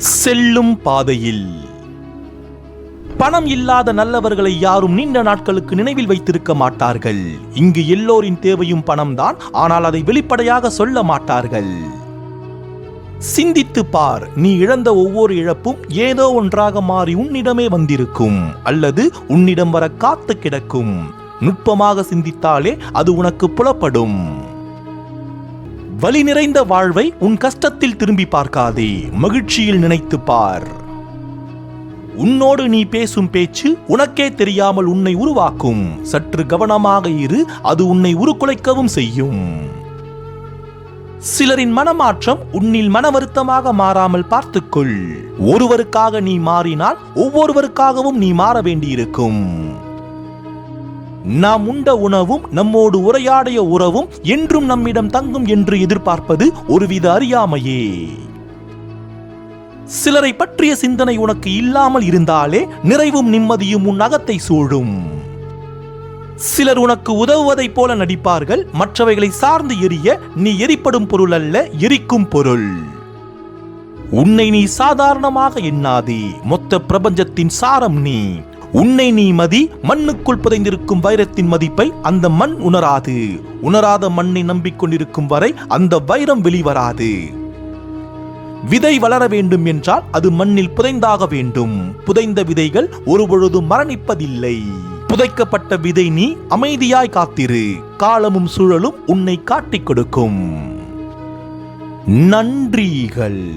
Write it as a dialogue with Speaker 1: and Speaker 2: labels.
Speaker 1: செல்லும் பாதையில். பணம் இல்லாத நல்லவர்களை யாரும் நீண்ட நாட்களுக்கு நினைவில் வைத்திருக்க மாட்டார்கள். இங்கு எல்லோரின் தேவையும் பணம்தான் ஆனால் அதை வெளிப்படையாக சொல்ல மாட்டார்கள். சிந்தித்து பார் நீ இழந்த ஒவ்வொரு இழப்பும் ஏதோ ஒன்றாக மாறி உன்னிடமே வந்திருக்கும் அல்லது உன்னிடம் வர காத்து கிடக்கும். நுட்பமாக சிந்தித்தாலே அது உனக்கு புலப்படும். வலி நிறைந்த வாழ்வை உன் கஷ்டத்தில் திரும்பி பார்க்காதே. மகிழ்ச்சியில் நினைத்து பார். உன்னோடு நீ பேசும் பேச்சு உனக்கே தெரியாமல் உன்னை உருவாக்கும். சற்று கவனமாக இரு அது உன்னை உருக்குலைக்கவும் செய்யும். சிலரின் மனமாற்றம் உன்னில் மன வருத்தமாக மாறாமல் பார்த்துக்கொள். ஒருவருக்காக நீ மாறினால் ஒவ்வொருவருக்காகவும் நீ மாற வேண்டியிருக்கும். நாம் உண்ட உணவும் நம்மோடு உரையாடிய உறவும் என்றும் நம்மிடம் தங்கும் என்று எதிர்பார்ப்பது ஒருவித அறியாமையே. சிலரை பற்றிய சிந்தனை உனக்கு இல்லாமல் இருந்தாலே நிறைவும் நிம்மதியும் உன் அகத்தை சூழும். சிலர் உனக்கு உதவுவதைப் போல நடிப்பார்கள் மற்றவைகளை சார்ந்து எரிய நீ எரிப்படும் பொருள் அல்ல எரிக்கும் பொருள். உன்னை நீ சாதாரணமாக எண்ணாதே மொத்த பிரபஞ்சத்தின் சாரம் நீ. உன்னை நீ மதி மண்ணுக்குள் புதைந்திருக்கும் வைரத்தின் மதிப்பை அந்த மண் உணராது. உணராத மண்ணை நம்பிக்கொண்டிருக்கும் வரை அந்த வைரம் வெளிவராது. விதை வளர வேண்டும் என்றால் அது மண்ணில் புதைந்தாக வேண்டும். புதைந்த விதைகள் ஒருபொழுதும் மரணிப்பதில்லை. புதைக்கப்பட்ட விதை நீ அமைதியாய் காத்திரு. காலமும் சூழலும் உன்னை காட்டிக் கொடுக்கும். நன்றிகள்.